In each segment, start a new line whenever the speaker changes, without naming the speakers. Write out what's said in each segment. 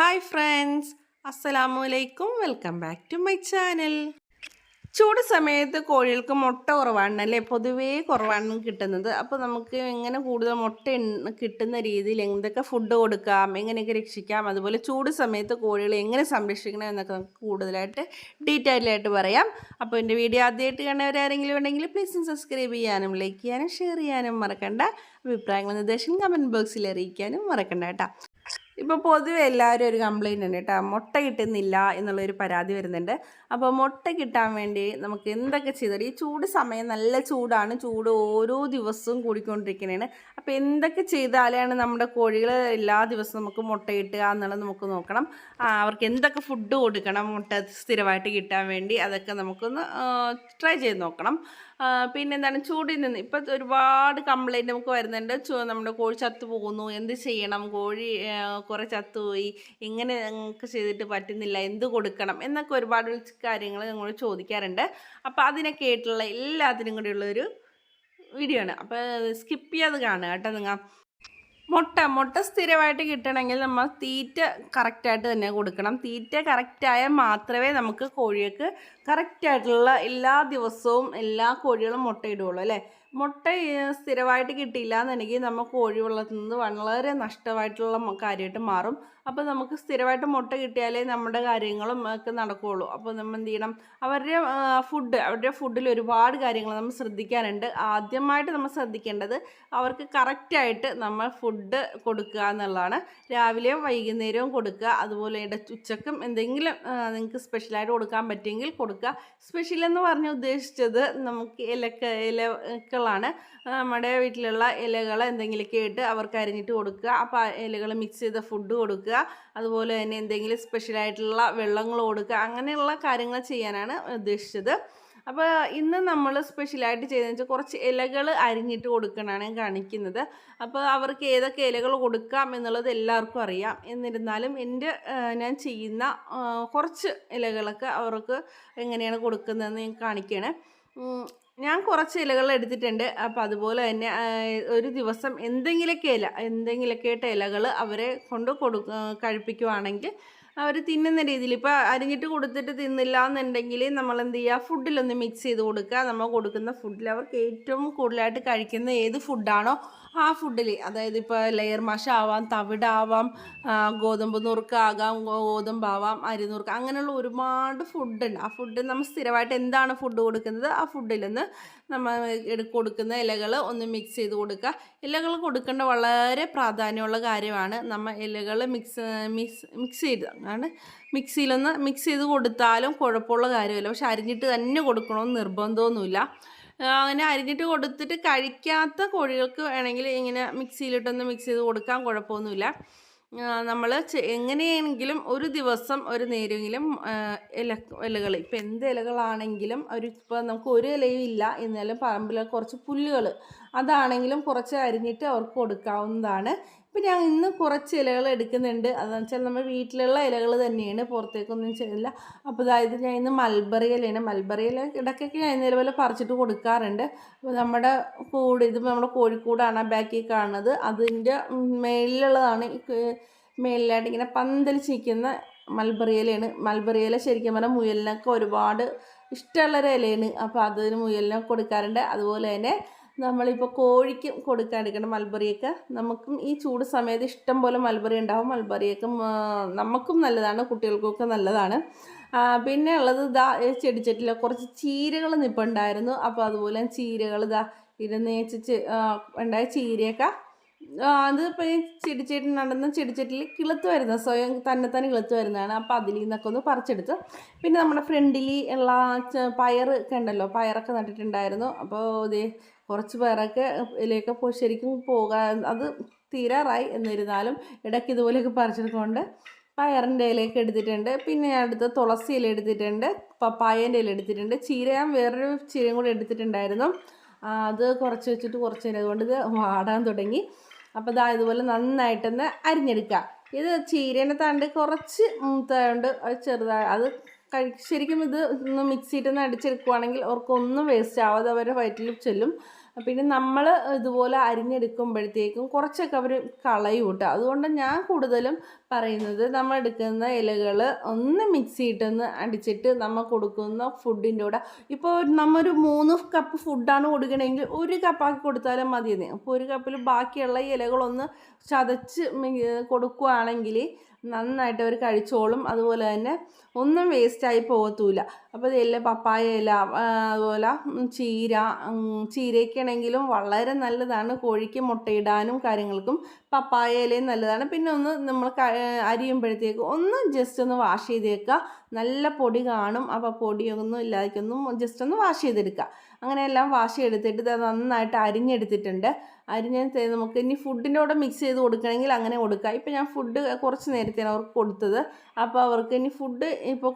Hi friends അസ്സലാമു അലൈക്കും welcome back to my channel ചൂട് സമയത്ത് കോഴികൾക്ക് മുട്ട കുറവാണ് അല്ലേ പൊതുവേ കുറവാണ് കിട്ടുന്നത്. അപ്പോൾ നമുക്ക് എങ്ങനെ കൂടുതൽ മുട്ട കിട്ടുന്ന രീതിയിൽ എന്തൊക്കെ ഫുഡ് കൊടുക്കാം എങ്ങനെയൊക്കെ രക്ഷിക്കാം അതുപോലെ ചൂട് സമയത്ത് കോഴികളെ എങ്ങനെ സംരക്ഷിക്കണം എന്നൊക്കെ നമുക്ക് കൂടുതലായിട്ട് ഡീറ്റെയിൽ ആയിട്ട് പറയാം. അപ്പോൾ എന്റെ വീഡിയോ ആദ്യമായിട്ട് കണ്ടവരാരെങ്കിലും ഉണ്ടെങ്കിൽ പ്ലീസ് സബ്സ്ക്രൈബ് ചെയ്യാനും ലൈക്ക് ചെയ്യാനും ഷെയർ ചെയ്യാനും മറക്കണ്ട. അഭിപ്രായങ്ങൾ നിർദ്ദേശം കമന്റ് ബോക്സിൽ അറിയിക്കാനും മറക്കണ്ട കേട്ടോ. ഇപ്പോൾ പൊതുവെ എല്ലാവരും ഒരു കംപ്ലൈന്റ് ഉണ്ട് കേട്ടോ. മുട്ട കിട്ടുന്നില്ല എന്നുള്ളൊരു പരാതി വരുന്നുണ്ട്. അപ്പോൾ മുട്ട കിട്ടാൻ വേണ്ടി നമുക്ക് എന്തൊക്കെ ചെയ്താൽ ഈ ചൂട് സമയം നല്ല ചൂടാണ്. ചൂട് ഓരോ ദിവസവും കൂടിക്കൊണ്ടിരിക്കുന്നതാണ് അപ്പോൾ എന്തൊക്കെ ചെയ്താലാണ് നമ്മുടെ കോഴികൾ എല്ലാ ദിവസവും നമുക്ക് മുട്ട കിട്ടുക എന്നുള്ളത് നമുക്ക് നോക്കണം. അവർക്ക് എന്തൊക്കെ ഫുഡ് കൊടുക്കണം മുട്ട സ്ഥിരമായിട്ട് കിട്ടാൻ വേണ്ടി അതൊക്കെ നമുക്കൊന്ന് ട്രൈ ചെയ്ത് നോക്കണം. പിന്നെ പിന്നെന്താണ്? ചൂടിൽ നിന്ന് ഇപ്പം ഒരുപാട് കംപ്ലൈന്റ് നമുക്ക് വരുന്നുണ്ട്. നമ്മുടെ കോഴി ചത്തു പോകുന്നു എന്ത് ചെയ്യണം? കോഴി കുറേ ചത്തുപോയി ഇങ്ങനെ നിങ്ങൾക്ക് ചെയ്തിട്ട് പറ്റുന്നില്ല. എന്ത് കൊടുക്കണം? എന്നൊക്കെ ഒരുപാട് കാര്യങ്ങൾ നിങ്ങൾ ചോദിക്കാറുണ്ട്. അപ്പോൾ അതിനൊക്കെ ആയിട്ടുള്ള എല്ലാത്തിനും കൂടിയുള്ളൊരു വീഡിയോ ആണ്. അപ്പോൾ സ്കിപ്പ് ചെയ്യാതെ കാണുക കേട്ടോ നിങ്ങൾ. മുട്ട മുട്ട സ്ഥിരമായിട്ട് കിട്ടണമെങ്കിൽ നമ്മൾ തീറ്റ കറക്റ്റായിട്ട് തന്നെ കൊടുക്കണം. തീറ്റ കറക്റ്റായാൽ മാത്രമേ നമുക്ക് കോഴികൾക്ക് കറക്റ്റായിട്ടുള്ള എല്ലാ ദിവസവും എല്ലാ കോഴികളും മുട്ടയിടുകയുള്ളൂ അല്ലേ? മുട്ട സ്ഥിരമായിട്ട് കിട്ടിയില്ല എന്നുണ്ടെങ്കിൽ നമ്മൾ കോഴി വളർത്തുന്നത് വളരെ നഷ്ടമായിട്ടുള്ള കാര്യമായിട്ട് മാറും. അപ്പോൾ നമുക്ക് സ്ഥിരമായിട്ട് മുട്ട കിട്ടിയാലേ നമ്മുടെ കാര്യങ്ങളും ഒക്കെ നടക്കുകയുള്ളൂ അപ്പോൾ നമ്മൾ എന്ത് ചെയ്യണം? അവരുടെ ഫുഡ് അവരുടെ ഫുഡിൽ ഒരുപാട് കാര്യങ്ങൾ നമ്മൾ ശ്രദ്ധിക്കാനുണ്ട്. ആദ്യമായിട്ട് നമ്മൾ ശ്രദ്ധിക്കേണ്ടത് അവർക്ക് കറക്റ്റായിട്ട് നമ്മൾ ഫുഡ് കൊടുക്കുക എന്നുള്ളതാണ്. രാവിലെയും വൈകുന്നേരവും കൊടുക്കുക. അതുപോലെ ഉച്ചക്കും എന്തെങ്കിലും നിങ്ങൾക്ക് സ്പെഷ്യലായിട്ട് കൊടുക്കാൻ പറ്റുമെങ്കിൽ കൊടുക്കുക. സ്പെഷ്യൽ എന്ന് പറഞ്ഞ് ഉദ്ദേശിച്ചത് നമുക്ക് ഇലക്ക ഇലകളാണ് നമ്മുടെ വീട്ടിലുള്ള ഇലകൾ എന്തെങ്കിലുമൊക്കെ ഇട്ട് അവർക്ക് അരിഞ്ഞിട്ട് കൊടുക്കുക. അപ്പോൾ ഇലകൾ മിക്സ് ചെയ്ത ഫുഡ് കൊടുക്കുക. അതുപോലെ തന്നെ എന്തെങ്കിലും സ്പെഷ്യൽ ആയിട്ടുള്ള വെള്ളങ്ങൾ കൊടുക്കുക അങ്ങനെയുള്ള കാര്യങ്ങൾ ചെയ്യാനാണ് ഉദ്ദേശിച്ചത്. അപ്പോൾ ഇന്ന് നമ്മൾ സ്പെഷ്യലായിട്ട് ചെയ്തതെന്ന് വെച്ചാൽ കുറച്ച് ഇലകൾ അരിഞ്ഞിട്ട് കൊടുക്കണമാണ് കാണിക്കുന്നത്. അപ്പോൾ അവർക്ക് ഏതൊക്കെ ഇലകൾ കൊടുക്കാം എന്നുള്ളത് എല്ലാവർക്കും അറിയാം. എന്നിരുന്നാലും എന്റെ ഞാൻ ചെയ്യുന്ന കുറച്ച് ഇലകളൊക്കെ അവർക്ക് എങ്ങനെയാണ് കൊടുക്കുന്നതെന്ന് ഞാൻ കാണിക്കുകയാണ് ഞാൻ കുറച്ച് ഇലകൾ എടുത്തിട്ടുണ്ട്. അപ്പോൾ അതുപോലെ തന്നെ ഒരു ദിവസം എന്തെങ്കിലുമൊക്കെ ഇല എന്തെങ്കിലുമൊക്കെ ആയിട്ട് ഇലകൾ അവരെ കൊണ്ട് കൊടു കഴിപ്പിക്കുവാണെങ്കിൽ അവർ തിന്നുന്ന രീതിയിൽ ഇപ്പോൾ അരിഞ്ഞിട്ട് കൊടുത്തിട്ട് തിന്നില്ല എന്നുണ്ടെങ്കിൽ നമ്മൾ എന്ത് ചെയ്യുക ഫുഡിലൊന്ന് മിക്സ് ചെയ്ത് കൊടുക്കുക. നമ്മൾ കൊടുക്കുന്ന ഫുഡിൽ അവർക്ക് ഏറ്റവും കൂടുതലായിട്ട് കഴിക്കുന്ന ഏത് ഫുഡാണോ ആ ഫുഡിൽ അതായത് ഇപ്പോൾ ലെയർ മഷ ആവാം തവിടാവാം ഗോതമ്പ് നുറുക്കാകാം ഗോതമ്പാവാം അരി നുറുക്കാം അങ്ങനെയുള്ള ഒരുപാട് ഫുഡുണ്ട്. ആ ഫുഡ് നമ്മൾ സ്ഥിരമായിട്ട് എന്താണ് ഫുഡ് കൊടുക്കുന്നത്? ആ ഫുഡിൽ നിന്ന് നമ്മൾ കൊടുക്കുന്ന ഇലകൾ ഒന്ന് മിക്സ് ചെയ്ത് കൊടുക്കുക ഇലകൾ കൊടുക്കേണ്ട വളരെ പ്രാധാന്യമുള്ള കാര്യമാണ് നമ്മൾ ഇലകൾ മിക്സ് മിക്സ് മിക്സ് ചെയ്ത് അങ്ങനെ മിക്സിയിലൊന്ന് മിക്സ് ചെയ്ത് കൊടുത്താലും കുഴപ്പമുള്ള കാര്യമല്ല. പക്ഷെ അരിഞ്ഞിട്ട് തന്നെ കൊടുക്കണമെന്ന് നിർബന്ധമൊന്നുമില്ല. അങ്ങനെ അരിഞ്ഞിട്ട് കൊടുത്തിട്ട് കഴിക്കാത്ത കോഴികൾക്ക് വേണമെങ്കിൽ ഇങ്ങനെ മിക്സിയിലിട്ടൊന്ന് മിക്സ് ചെയ്ത് കൊടുക്കാൻ കുഴപ്പമൊന്നുമില്ല. നമ്മൾ എങ്ങനെയെങ്കിലും ഒരു ദിവസം ഒരു നേരമെങ്കിലും ഇല ഇലകൾ ഇപ്പം എന്ത് ഇലകളാണെങ്കിലും ഒരു ഇപ്പം നമുക്ക് ഒരു ഇലയും ഇല്ല എന്നാലും പറമ്പിൽ കുറച്ച് പുല്ലുകൾ അതാണെങ്കിലും കുറച്ച് അരിഞ്ഞിട്ട് അവർക്ക് കൊടുക്കാവുന്നതാണ്. ഇപ്പം ഞാൻ ഇന്ന് കുറച്ച് ഇലകൾ എടുക്കുന്നുണ്ട്. അതെന്ന് വെച്ചാൽ നമ്മൾ വീട്ടിലുള്ള ഇലകൾ തന്നെയാണ്. പുറത്തേക്കൊന്നും ചെയ്യില്ല അപ്പോൾ അതായത് ഞാൻ ഇന്ന് മൽബറി ഇലയാണ്. മൽബറി ഇല ഇടയ്ക്കൊക്കെ ഞാൻ ഇന്നലെ പോലെ പറിച്ചിട്ട് കൊടുക്കാറുണ്ട്. അപ്പോൾ നമ്മുടെ കൂട് ഇത് നമ്മുടെ കോഴിക്കൂടാണ് ബാക്കി കാണുന്നത്. അതിന്റെ ക- മേളിലായിട്ട് ഇങ്ങനെ പന്തലിച്ച് നിൽക്കുന്ന മൽബറി ഇലയാണ്. മൽബറി ഇല ശരിക്കും പറഞ്ഞാൽ മുയലിനൊക്കെ ഒരുപാട് ഇഷ്ടമുള്ളൊരു ഇലയാണ്. അപ്പോൾ അതിന് മുയലിനൊക്കെ കൊടുക്കാറുണ്ട്. അതുപോലെ തന്നെ നമ്മളിപ്പോൾ കോഴിക്ക് കൊടുക്കാൻ മൽബറിയൊക്കെ നമുക്കും ഈ ചൂട് സമയത്ത് ഇഷ്ടം പോലെ മൽബറി ഉണ്ടാവും. മൽബറിയൊക്കെ നമുക്കും നല്ലതാണ് കുട്ടികൾക്കൊക്കെ നല്ലതാണ്. പിന്നെ ഉള്ളത് ഇതാ ചെടിച്ചട്ടിലെ കുറച്ച് ചീരകൾ നിൽപ്പുണ്ടായിരുന്നു അപ്പോൾ അതുപോലെ ചീരകൾ ഇതാ ഇരുന്ന് വെച്ച് ഉണ്ടായ ചീരയൊക്കെ അത് ഇപ്പോൾ ഈ ചെടിച്ചട്ടി നടന്ന ചെടിച്ചട്ടിയിൽ കിളുത്ത് വരുന്ന സ്വയം തന്നെ തന്നെ കിളുത്ത് വരുന്നതാണ്. അപ്പോൾ അതിൽ നിന്നൊക്കെ ഒന്ന് പറിച്ചെടുത്ത്. പിന്നെ നമ്മുടെ ഫ്രണ്ടിൽ ഉള്ള പയർ ഒക്കെ ഉണ്ടല്ലോ പയറൊക്കെ നട്ടിട്ടുണ്ടായിരുന്നു. അപ്പോൾ ഇതേ കുറച്ച് പേരൊക്കെ ഇതിലേക്ക് ശരിക്കും പോകാൻ അത് തീരാറായി എന്നിരുന്നാലും ഇടയ്ക്ക് ഇതുപോലെയൊക്കെ പറിച്ചെടുക്കൊണ്ട് പയറിന്റെ ഇലയൊക്കെ എടുത്തിട്ടുണ്ട്. പിന്നെ ഞാൻ തുളസി ഇല എടുത്തിട്ടുണ്ട് പപ്പായേന്റെ ഇല എടുത്തിട്ടുണ്ട്. ചീര ഞാൻ വേറൊരു ചീരയും കൂടി എടുത്തിട്ടുണ്ടായിരുന്നു. അത് കുറച്ച് വെച്ചിട്ട് കുറച്ച് നേരം കൊണ്ട് ഇത് വാടാൻ തുടങ്ങി. അപ്പോൾ ഇതാ ഇതുപോലെ നന്നായിട്ടൊന്ന് അരിഞ്ഞെടുക്കുക ഇത് ചീരേനെ താണ്ട് കുറച്ച് മൂത്തതുകൊണ്ട് ചെറുതായി അത് ശരിക്കും ഇത് ഒന്ന് മിക്സിയിട്ടൊന്ന് അടിച്ചെടുക്കുവാണെങ്കിൽ അവർക്കൊന്നും വേസ്റ്റ് ആവാതെ അവരുടെ വയറ്റിൽ ചെല്ലും. പിന്നെ നമ്മൾ ഇതുപോലെ അരിഞ്ഞെടുക്കുമ്പോഴത്തേക്കും കുറച്ചൊക്കെ അവർ കളയും കേട്ടോ അതുകൊണ്ട് ഞാൻ കൂടുതലും പറയുന്നത് നമ്മൾ എടുക്കുന്ന ഇലകൾ ഒന്ന് മിക്സിയിട്ടൊന്ന് അടിച്ചിട്ട് നമ്മൾ കൊടുക്കുന്ന ഫുഡിന്റെ കൂടെ. ഇപ്പോൾ നമ്മൊരു മൂന്ന് കപ്പ് ഫുഡാണ് കൊടുക്കണമെങ്കിൽ ഒരു കപ്പാക്കി കൊടുത്താലും മതിയെന്ന്. അപ്പോൾ ഒരു കപ്പിൽ ബാക്കിയുള്ള ഇലകളൊന്ന് ചതച്ച് കൊടുക്കുകയാണെങ്കിൽ നന്നായിട്ട് അവർ കഴിച്ചോളും. അതുപോലെ തന്നെ ഒന്നും വേസ്റ്റായി പോകത്തൂല അപ്പോൾ ഇതെല്ലാം പപ്പായ ഇല അതുപോലെ ചീര ചീരയ്ക്കാണെങ്കിലും വളരെ നല്ലതാണ്. കോഴിക്ക് മുട്ടയിടാനും കാര്യങ്ങൾക്കും പപ്പായ ഇലയും നല്ലതാണ്. പിന്നെ ഒന്ന് നമ്മൾ അരിയുമ്പോഴത്തേക്ക് ഒന്ന് ജസ്റ്റ് ഒന്ന് വാഷ് ചെയ്തേക്കുക. നല്ല പൊടി കാണും. അപ്പോൾ പൊടിയൊന്നും ഇല്ലാതിക്കൊന്നും ജസ്റ്റ് ഒന്ന് വാഷ് ചെയ്തെടുക്കുക. അങ്ങനെയെല്ലാം വാഷ് ചെയ്തെടുത്തിട്ട് ഇത് നന്നായിട്ട് അരിഞ്ഞെടുത്തിട്ടുണ്ട്. അരിഞ്ഞ് നമുക്ക് ഇനി ഫുഡിനോട് മിക്സ് ചെയ്ത് കൊടുക്കണമെങ്കിൽ അങ്ങനെ കൊടുക്കുക. ഇപ്പം ഞാൻ ഫുഡ് കുറച്ച് നേരത്തെയാണ് അവർക്ക് കൊടുത്തത്. അപ്പോൾ അവർക്ക് ഇനി ഫുഡ് ഇപ്പോൾ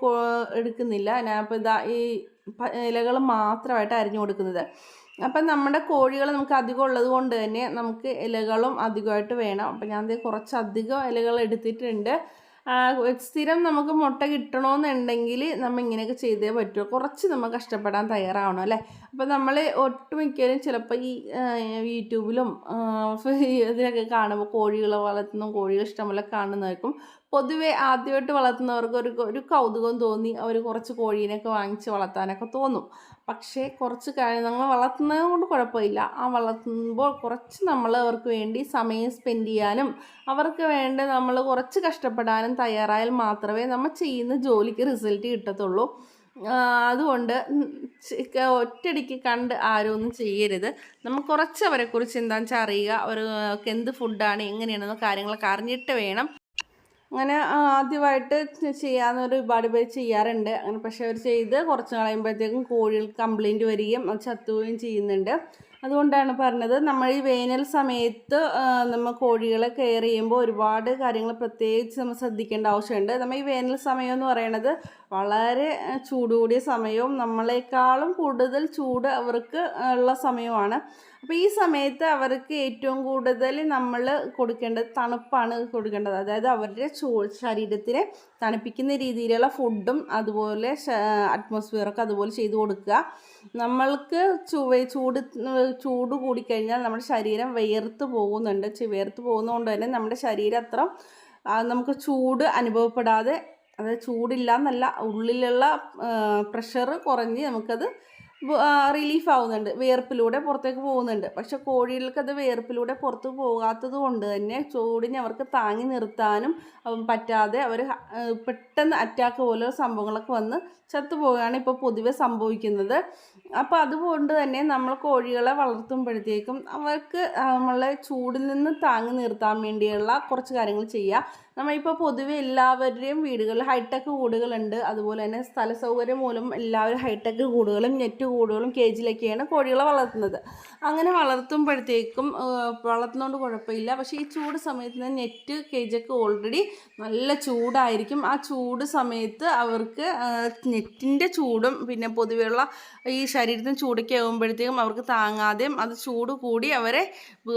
എടുക്കുന്നില്ല. ഞാൻ അപ്പോൾ ഇതാ ഈ ഇലകൾ മാത്രമായിട്ട് അരിഞ്ഞു കൊടുക്കുന്നത്. അപ്പം നമ്മുടെ കോഴികൾ നമുക്ക് അധികം ഉള്ളത് കൊണ്ട് തന്നെ നമുക്ക് ഇലകളും അധികമായിട്ട് വേണം. അപ്പം ഞാൻ ദേ കുറച്ച് അധികം ഇലകൾ എടുത്തിട്ടുണ്ട് സ്ഥിരം നമുക്ക് മുട്ട കിട്ടണമെന്നുണ്ടെങ്കിൽ നമ്മൾ ഇങ്ങനെയൊക്കെ ചെയ്തേ പറ്റുമോ കുറച്ച് നമ്മൾ കഷ്ടപ്പെടാൻ തയ്യാറാവണം അല്ലേ? അപ്പോൾ നമ്മൾ ഒട്ടുമിക്കലും ചിലപ്പോൾ ഈ യൂട്യൂബിലും ഇതിലൊക്കെ കാണുമ്പോൾ കോഴികളെ വളർത്തുന്ന കോഴികൾ ഇഷ്ടംപോലെ കാണുന്നവർക്കും പൊതുവെ ആദ്യമായിട്ട് വളർത്തുന്നവർക്ക് ഒരു ഒരു കൗതുകം തോന്നി. അവർ കുറച്ച് കോഴീനെയൊക്കെ വാങ്ങിച്ച് വളർത്താനൊക്കെ തോന്നും. പക്ഷേ കുറച്ച് കഴിഞ്ഞ് നമ്മൾ വളർത്തുന്നത് കൊണ്ട് കുഴപ്പമില്ല. ആ വളർത്തുമ്പോൾ കുറച്ച് നമ്മൾ അവർക്ക് വേണ്ടി സമയം സ്പെൻഡ് ചെയ്യാനും അവർക്ക് വേണ്ടി നമ്മൾ കുറച്ച് കഷ്ടപ്പെടാനും തയ്യാറായാൽ മാത്രമേ നമ്മൾ ചെയ്യുന്ന ജോലിക്ക് റിസൾട്ട് കിട്ടത്തുള്ളൂ. അതുകൊണ്ട് ഒറ്റടിക്ക് കണ്ട് ആരും ഒന്നും ചെയ്യരുത്. നമ്മൾ കുറച്ച് അവരെക്കുറിച്ച് എന്താണെന്ന് വെച്ചാൽ അറിയുക. അവർക്ക് എന്ത് ഫുഡാണ് എങ്ങനെയാണെന്ന് കാര്യങ്ങളൊക്കെ അറിഞ്ഞിട്ട് വേണം. അങ്ങനെ ആദ്യമായിട്ട് ചെയ്യാവുന്ന ഒരുപാട് പേര് ചെയ്യാറുണ്ട്. അങ്ങനെ പക്ഷേ അവർ ചെയ്ത് കുറച്ച് കളയുമ്പോഴത്തേക്കും കോഴികൾ കംപ്ലൈന്റ് വരികയും അത് ചത്തുകയും ചെയ്യുന്നുണ്ട്. അതുകൊണ്ടാണ് പറഞ്ഞത് നമ്മൾ ഈ വേനൽ സമയത്ത് നമ്മൾ കോഴികളെ കെയർ ചെയ്യുമ്പോൾ ഒരുപാട് കാര്യങ്ങൾ പ്രത്യേകിച്ച് നമ്മൾ ശ്രദ്ധിക്കേണ്ട ആവശ്യമുണ്ട്. നമ്മൾ ഈ വേനൽ സമയം എന്ന് പറയുന്നത് വളരെ ചൂട് കൂടിയ സമയവും നമ്മളെക്കാളും കൂടുതൽ ചൂട് അവർക്ക് ഉള്ള സമയമാണ് അപ്പോൾ ഈ സമയത്ത് അവർക്ക് ഏറ്റവും കൂടുതൽ നമ്മൾ കൊടുക്കേണ്ടത് തണുപ്പാണ് കൊടുക്കേണ്ടത്. അതായത് അവരുടെ ചൂ ശരീരത്തിനെ തണുപ്പിക്കുന്ന രീതിയിലുള്ള ഫുഡും അതുപോലെ അറ്റ്മോസ്ഫിയറൊക്കെ അതുപോലെ ചെയ്തു കൊടുക്കുക. നമ്മൾക്ക് ചൂട് ചൂട് കൂടിക്കഴിഞ്ഞാൽ നമ്മുടെ ശരീരം വിയർത്ത് പോകുന്നുണ്ട്. വിയർത്ത് പോകുന്നതുകൊണ്ട് തന്നെ നമ്മുടെ ശരീരം അത്ര നമുക്ക് ചൂട് അനുഭവപ്പെടാതെ അതായത് ചൂടില്ല എന്നല്ല ഉള്ളിലുള്ള പ്രഷർ കുറഞ്ഞ് നമുക്കത് റിലീഫ് ആവുന്നുണ്ട്. വിയർപ്പിലൂടെ പുറത്തേക്ക് പോകുന്നുണ്ട്. പക്ഷെ കോഴികൾക്ക് അത് വിയർപ്പിലൂടെ പുറത്ത് പോകാത്തത് കൊണ്ട് തന്നെ ചൂടിനെ അവർക്ക് താങ്ങി നിർത്താനും പറ്റാതെ അവർ പെട്ടെന്ന് അറ്റാക്ക് പോലെ സംഭവങ്ങളൊക്കെ വന്ന് ചത്തുപോവുകയാണ് ഇപ്പോൾ പൊതുവെ സംഭവിക്കുന്നത്. അപ്പോൾ അതുകൊണ്ട് തന്നെ നമ്മൾ കോഴികളെ വളർത്തുമ്പോഴത്തേക്കും അവർക്ക് നമ്മളെ ചൂടിൽ നിന്ന് താങ്ങി നിർത്താൻ വേണ്ടിയുള്ള കുറച്ച് കാര്യങ്ങൾ ചെയ്യുക. നമ്മളിപ്പോൾ പൊതുവെ എല്ലാവരുടെയും വീടുകളിൽ ഹൈടെക് കൂടുകളുണ്ട്. അതുപോലെ തന്നെ സ്ഥല സൗകര്യം മൂലം എല്ലാവരും ഹൈടെക് കൂടുകളും നെറ്റ് കൂടുകളും കേജിലൊക്കെയാണ് കോഴികളെ വളർത്തുന്നത്. അങ്ങനെ വളർത്തുമ്പോഴത്തേക്കും വളർത്തുന്നതുകൊണ്ട് കുഴപ്പമില്ല. പക്ഷേ ഈ ചൂട് സമയത്ത് നെറ്റ് കേജൊക്കെ ഓൾറെഡി നല്ല ചൂടായിരിക്കും. ആ ചൂട് സമയത്ത് അവർക്ക് നെറ്റിന്റെ ചൂടും പിന്നെ പൊതുവെയുള്ള ഈ ശരീരത്തിന് ചൂടൊക്കെ ആകുമ്പോഴത്തേക്കും അവർക്ക് താങ്ങാതെയും അത് ചൂട് കൂടി അവരെ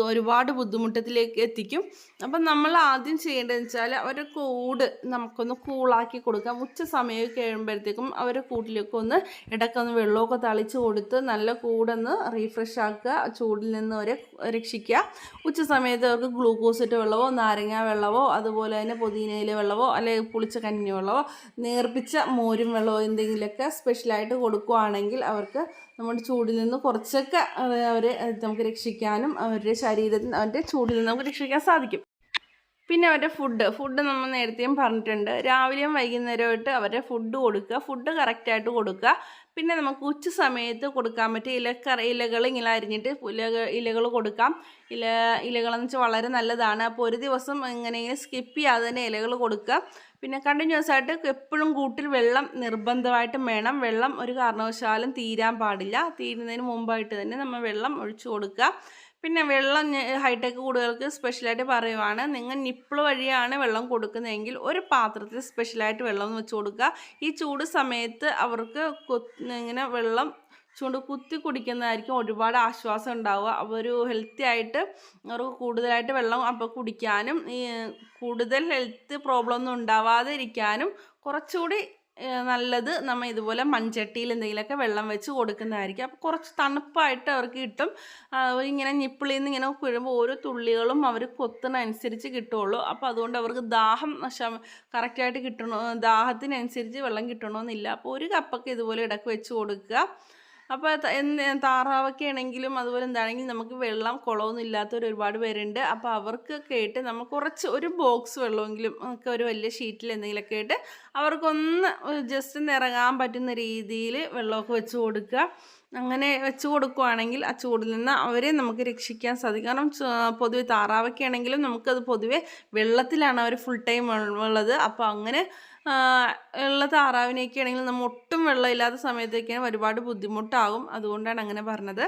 ഒരുപാട് ബുദ്ധിമുട്ടത്തിലേക്ക് എത്തിക്കും. അപ്പം നമ്മൾ ആദ്യം ചെയ്യേണ്ടതെന്ന് വെച്ചാൽ അവരുടെ കൂട് നമുക്കൊന്ന് കൂളാക്കി കൊടുക്കാം. ഉച്ച സമയമൊക്കെ കഴിയുമ്പോഴത്തേക്കും അവരുടെ കൂട്ടിലേക്ക് ഒന്ന് ഇടയ്ക്കൊന്ന് വെള്ളമൊക്കെ തളിച്ച് കൊടുത്ത് നല്ല കൂടൊന്ന് റീഫ്രഷ് ആക്കുക. ചൂടിൽ നിന്ന് അവരെ രക്ഷിക്കുക. ഉച്ച സമയത്ത് അവർക്ക് ഗ്ലൂക്കോസ് ഇട്ട വെള്ളമോ നാരങ്ങ വെള്ളമോ അതുപോലെ തന്നെ പുതിനയിലെ വെള്ളമോ അല്ലെങ്കിൽ പുളിച്ച കഞ്ഞി വെള്ളമോ നേർപ്പിച്ച മോരും വെള്ളമോ എന്തെങ്കിലുമൊക്കെ സ്പെഷ്യലായിട്ട് കൊടുക്കുകയാണെങ്കിൽ അവർക്ക് നമ്മുടെ ചൂടിൽ നിന്ന് കുറച്ചൊക്കെ അവ- അവരെ നമുക്ക് രക്ഷിക്കാനും അവരുടെ ശരീരത്തിന് അവരുടെ ചൂടിൽ നിന്ന് നമുക്ക് രക്ഷിക്കാൻ സാധിക്കും. പിന്നെ അവരുടെ ഫുഡ് ഫുഡ് നമ്മൾ നേരത്തെയും പറഞ്ഞിട്ടുണ്ട്. രാവിലെയും വൈകുന്നേരമായിട്ട് അവരുടെ ഫുഡ് കൊടുക്കുക. ഫുഡ് കറക്റ്റായിട്ട് കൊടുക്കുക. പിന്നെ നമുക്ക് ഉച്ച സമയത്ത് കൊടുക്കാൻ പറ്റിയ ഇലക്കറി ഇലകൾ ഇങ്ങനെ അരിഞ്ഞിട്ട് ഇലകൾ ഇലകൾ കൊടുക്കാം. ഇല ഇലകളെന്ന് വെച്ചാൽ വളരെ നല്ലതാണ്. അപ്പോൾ ഒരു ദിവസം ഇങ്ങനെ ഇങ്ങനെ സ്കിപ്പ് ചെയ്യാതെ തന്നെ ഇലകൾ കൊടുക്കുക. പിന്നെ കണ്ടിന്യൂസ് ആയിട്ട് എപ്പോഴും കൂട്ടിൽ വെള്ളം നിർബന്ധമായിട്ടും വേണം. വെള്ളം ഒരു കാരണവശാലും തീരാൻ പാടില്ല. തീരുന്നതിന് മുമ്പായിട്ട് തന്നെ നമ്മൾ വെള്ളം ഒഴിച്ചു കൊടുക്കുക. പിന്നെ വെള്ളം ഹൈടെക് കൂടുകൾക്ക് സ്പെഷ്യലായിട്ട് പറയുവാണ്. നിങ്ങൾ നിപ്പിൾ വഴിയാണ് വെള്ളം കൊടുക്കുന്നതെങ്കിൽ ഒരു പാത്രത്തിൽ സ്പെഷ്യലായിട്ട് വെള്ളം വെച്ച് കൊടുക്കുക. ഈ ചൂട് സമയത്ത് അവർക്ക് ഇങ്ങനെ വെള്ളം ചൂണ്ട് കുത്തി കുടിക്കുന്നതായിരിക്കും ഒരുപാട് ആശ്വാസം ഉണ്ടാവുക. അവർ ഹെൽത്തി ആയിട്ട് അവർക്ക് കൂടുതലായിട്ട് വെള്ളം അപ്പോൾ കുടിക്കാനും ഈ കൂടുതൽ ഹെൽത്ത് പ്രോബ്ലം ഒന്നും ഉണ്ടാവാതെ ഇരിക്കാനും കുറച്ചുകൂടി നല്ലത് നമ്മൾ ഇതുപോലെ മൺചട്ടിയിൽ എന്തെങ്കിലുമൊക്കെ വെള്ളം വെച്ച് കൊടുക്കുന്നതായിരിക്കും. അപ്പോൾ കുറച്ച് തണുപ്പായിട്ട് അവർക്ക് കിട്ടും. ഇങ്ങനെ നിപ്പിളിൽ നിന്ന് ഇങ്ങനെ കുഴുമ്പോൾ ഓരോ തുള്ളികളും അവർ കൊത്തുന്നതനുസരിച്ച് കിട്ടുള്ളൂ അപ്പോൾ അതുകൊണ്ട് അവർക്ക് ദാഹം ശമ കറക്റ്റായിട്ട് കിട്ടണോ ദാഹത്തിനനുസരിച്ച് വെള്ളം കിട്ടണമെന്നില്ല അപ്പോൾ ഒരു കപ്പൊക്കെ ഇതുപോലെ ഇടയ്ക്ക് വെച്ച് കൊടുക്കുക. അപ്പോൾ താറാവൊക്കെ ആണെങ്കിലും അതുപോലെ എന്താണെങ്കിലും നമുക്ക് വെള്ളം കുളമൊന്നും ഇല്ലാത്തവർ ഒരുപാട് പേരുണ്ട്. അപ്പോൾ അവർക്കൊക്കെ ആയിട്ട് നമ്മൾ കുറച്ച് ഒരു ബോക്സ് വെള്ളമെങ്കിലും ഒക്കെ ഒരു വലിയ ഷീറ്റിൽ എന്തെങ്കിലുമൊക്കെ ആയിട്ട് അവർക്കൊന്ന് ജസ്റ്റ് ഒന്ന് ഇറങ്ങാൻ പറ്റുന്ന രീതിയിൽ വെള്ളമൊക്കെ വെച്ച് കൊടുക്കുക. അങ്ങനെ വെച്ച് കൊടുക്കുകയാണെങ്കിൽ ആ ചൂടിൽ നിന്ന് അവരെ നമുക്ക് രക്ഷിക്കാൻ സാധിക്കും. കാരണം പൊതുവെ താറാവൊക്കെ ആണെങ്കിലും നമുക്കത് പൊതുവെ വെള്ളത്തിലാണ് അവർ ഫുൾ ടൈം ഉള്ളത്. അപ്പോൾ അങ്ങനെ ഉള്ള താറാവിനെയൊക്കെ ആണെങ്കിൽ നമ്മൾ ഒട്ടും വെള്ളമില്ലാത്ത സമയത്തേക്കാണ് ഒരുപാട് ബുദ്ധിമുട്ടാകും. അതുകൊണ്ടാണ് അങ്ങനെ പറഞ്ഞത്.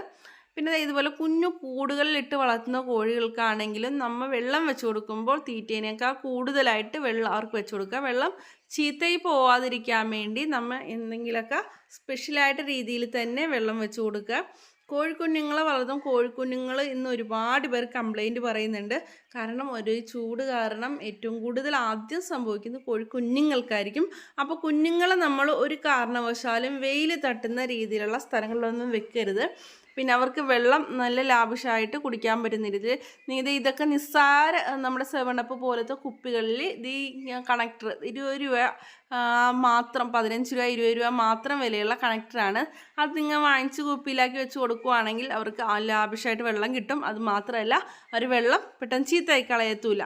പിന്നെ ഇതുപോലെ കുഞ്ഞു കൂടുകളിലിട്ട് വളർത്തുന്ന കോഴികൾക്കാണെങ്കിലും നമ്മൾ വെള്ളം വെച്ച് കൊടുക്കുമ്പോൾ തീറ്റേനേക്കാൾ കൂടുതലായിട്ട് വെള്ളം അവർക്ക് വെച്ച് കൊടുക്കുക. വെള്ളം ചീത്തയിൽ പോവാതിരിക്കാൻ വേണ്ടി നമ്മൾ എന്തെങ്കിലുമൊക്കെ സ്പെഷ്യലായിട്ട് രീതിയിൽ തന്നെ വെള്ളം വെച്ച് കൊടുക്കുക. കോഴിക്കുഞ്ഞുങ്ങളെ വളർത്തും. കോഴിക്കുഞ്ഞുങ്ങൾ ഇന്ന് ഒരുപാട് പേർ കംപ്ലൈന്റ് പറയുന്നുണ്ട്. കാരണം ഒരു ചൂട് കാരണം ഏറ്റവും കൂടുതൽ ആദ്യം സംഭവിക്കുന്നത് കോഴിക്കുഞ്ഞുങ്ങൾക്കായിരിക്കും. അപ്പോൾ കുഞ്ഞുങ്ങളെ നമ്മൾ ഒരു കാരണവശാലും വെയിൽ തട്ടുന്ന രീതിയിലുള്ള സ്ഥലങ്ങളിലൊന്നും വെക്കരുത്. പിന്നെ അവർക്ക് വെള്ളം നല്ല ലാവിഷായിട്ട് കുടിക്കാൻ പറ്റുന്ന രീതിയിൽ. നീ ഇത് ഇതൊക്കെ നിസ്സാര നമ്മുടെ സെവണപ്പ് പോലത്തെ കുപ്പികളിൽ ഈ കണക്ടർ ഇരുപത് രൂപ മാത്രം പതിനഞ്ച് രൂപ ഇരുപത് രൂപ മാത്രം വിലയുള്ള കണക്ടറാണ് അത് നിങ്ങൾ വാങ്ങിച്ച് കുപ്പിയിലാക്കി വെച്ച് കൊടുക്കുവാണെങ്കിൽ അവർക്ക് ലാഭിഷായിട്ട് വെള്ളം കിട്ടും. അത് മാത്രമല്ല അവർ വെള്ളം പെട്ടെന്ന് ചീത്തയായി കളയത്തൂല.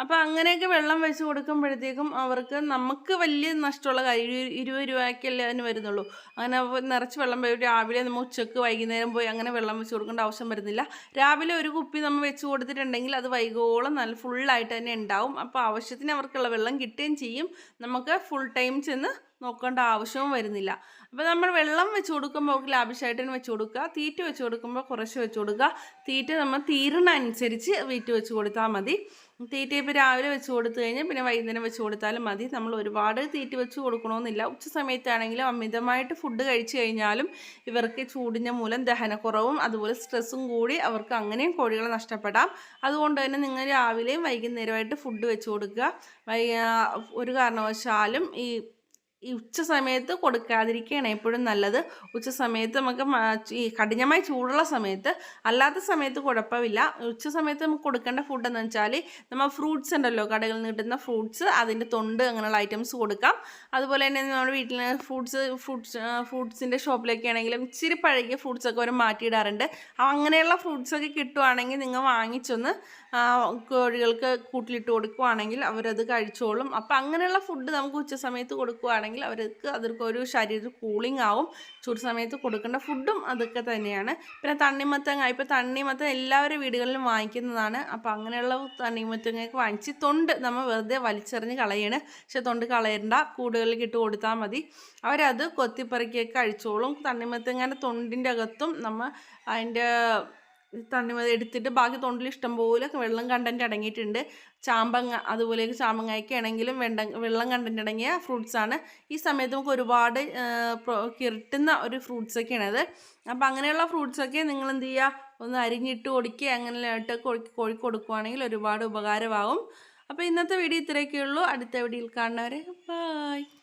അപ്പോൾ അങ്ങനെയൊക്കെ വെള്ളം വെച്ച് കൊടുക്കുമ്പോഴത്തേക്കും അവർക്ക് നമുക്ക് വലിയ നഷ്ടമുള്ള കാര്യം ഇരു- ഇരുപത് രൂപയ്ക്കല്ലേ അതിന് വരുന്നുള്ളൂ. അങ്ങനെ നിറച്ച് വെള്ളം രാവിലെ നമ്മൾ ഉച്ചയ്ക്ക് വൈകുന്നേരം പോയി അങ്ങനെ വെള്ളം വെച്ച് കൊടുക്കേണ്ട ആവശ്യം വരുന്നില്ല. രാവിലെ ഒരു കുപ്പി നമ്മൾ വെച്ച് കൊടുത്തിട്ടുണ്ടെങ്കിൽ അത് വൈകോളം നല്ല ഫുള്ളായിട്ട് തന്നെ ഉണ്ടാവും. അപ്പോൾ ആവശ്യത്തിന് അവർക്കുള്ള വെള്ളം കിട്ടുകയും ചെയ്യും. നമുക്ക് ഫുൾ ടൈം ചെന്ന് നോക്കേണ്ട ആവശ്യവും വരുന്നില്ല. അപ്പോൾ നമ്മൾ വെള്ളം വെച്ച് കൊടുക്കുമ്പോൾ ലാഭിഷായിട്ടിന് വെച്ച് കൊടുക്കുക തീറ്റ വെച്ച് കൊടുക്കുമ്പോൾ കുറച്ച് വെച്ച് കൊടുക്കുക. തീറ്റ നമ്മൾ തീരണ അനുസരിച്ച് വീറ്റ് വെച്ച് കൊടുത്താൽ മതി. തീറ്റ ഇപ്പോൾ രാവിലെ വെച്ച് കൊടുത്തു കഴിഞ്ഞാൽ പിന്നെ വൈകുന്നേരം വെച്ച് കൊടുത്താലും മതി. നമ്മൾ ഒരുപാട് തീറ്റ വെച്ച് കൊടുക്കണമെന്നില്ല ഉച്ച സമയത്താണെങ്കിലും അമിതമായിട്ട് ഫുഡ് കഴിച്ചു കഴിഞ്ഞാലും ഇവർക്ക് ചൂടിന്റെ മൂലം ദഹനക്കുറവും അതുപോലെ സ്ട്രെസ്സും കൂടി അവർക്ക് അങ്ങനെയും കോഴികളെ നഷ്ടപ്പെടാം. അതുകൊണ്ട് തന്നെ നിങ്ങൾ രാവിലെയും വൈകുന്നേരമായിട്ട് ഫുഡ് വെച്ച് കൊടുക്കുക. ഒരു കാരണവശാലും ഈ ഈ ഉച്ച സമയത്ത് കൊടുക്കാതിരിക്കുകയാണ് എപ്പോഴും നല്ലത്. ഉച്ച സമയത്ത് നമുക്ക് ഈ കഠിനമായി ചൂടുള്ള സമയത്ത് അല്ലാത്ത സമയത്ത് കുഴപ്പമില്ല. ഉച്ച സമയത്ത് നമുക്ക് കൊടുക്കേണ്ട ഫുഡ് എന്ന് വെച്ചാൽ നമ്മൾ ഫ്രൂട്ട്സ് ഉണ്ടല്ലോ കടകളിൽ നിന്ന് കിട്ടുന്ന ഫ്രൂട്ട്സ് അതിന്റെ തൊണ്ട് അങ്ങനെയുള്ള ഐറ്റംസ് കൊടുക്കാം. അതുപോലെ തന്നെ നമ്മുടെ വീട്ടിൽ ഫ്രൂട്ട്സ് ഫ്രൂട്ട്സ് ഫ്രൂട്ട്സിന്റെ ഷോപ്പിലൊക്കെ ആണെങ്കിലും ഇച്ചിരി പഴകിയ ഫ്രൂട്ട്സൊക്കെ അവർ മാറ്റിയിടാറുണ്ട്. അങ്ങനെയുള്ള ഫ്രൂട്ട്സൊക്കെ കിട്ടുവാണെങ്കിൽ നിങ്ങൾ വാങ്ങിച്ചൊന്ന് കോഴികൾക്ക് കൂട്ടിലിട്ട് കൊടുക്കുവാണെങ്കിൽ അവരത് കഴിച്ചോളും. അപ്പം അങ്ങനെയുള്ള ഫുഡ് നമുക്ക് ഉച്ച സമയത്ത് കൊടുക്കുവാണെങ്കിൽ അവർക്ക് അതൊക്കെ ഒരു ശരീരം കൂളിംഗ് ആവും. ചൂട് സമയത്ത് കൊടുക്കേണ്ട ഫുഡും അതൊക്കെ തന്നെയാണ്. പിന്നെ തണ്ണിമത്തങ്ങ ഇപ്പോൾ തണ്ണിമത്തങ്ങ എല്ലാവരും വീടുകളിലും വാങ്ങിക്കുന്നതാണ്. അപ്പോൾ അങ്ങനെയുള്ള തണ്ണിമത്തങ്ങയൊക്കെ വാങ്ങിച്ച് തൊണ്ട് നമ്മൾ വെറുതെ വലിച്ചെറിഞ്ഞ് കളയാണ്. പക്ഷെ തൊണ്ട് കളയണ്ട കൂടുകളിൽ ഇട്ട് കൊടുത്താൽ മതി. അവരത് കൊത്തിപ്പറിക്കൊക്കെ കഴിച്ചോളും. തണ്ണിമത്തങ്ങയുടെ തൊണ്ടിന്റെ അകത്തും നമ്മൾ അതിന്റെ തണ്ണിമ എടുത്തിട്ട് ബാക്കി തൊണ്ടിൽ ഇഷ്ടംപോലെ വെള്ളം കണ്ടന്റ് അടങ്ങിയിട്ടുണ്ട്. ചാമ്പങ്ങ അതുപോലെ ചാമ്പങ്ങയൊക്കെ ആണെങ്കിലും വെണ്ട വെള്ളം കണ്ടന്റ് അടങ്ങിയ ഫ്രൂട്ട്സാണ് ഈ സമയത്ത് നമുക്ക് ഒരുപാട് കിട്ടുന്ന ഒരു ഫ്രൂട്ട്സൊക്കെയാണത് അത്. അപ്പോൾ അങ്ങനെയുള്ള ഫ്രൂട്ട്സൊക്കെ നിങ്ങൾ എന്ത് ചെയ്യുക ഒന്ന് അരിഞ്ഞിട്ട് കൊടുക്കുക അങ്ങനെയായിട്ട് കോഴി കൊടുക്കുവാണെങ്കിൽ ഒരുപാട് ഉപകാരമാവും. അപ്പോൾ ഇന്നത്തെ വീഡിയോ ഇത്രയൊക്കെ ഉള്ളൂ അടുത്ത വീഡിയോയിൽ കാണുന്നവരെ ബായ്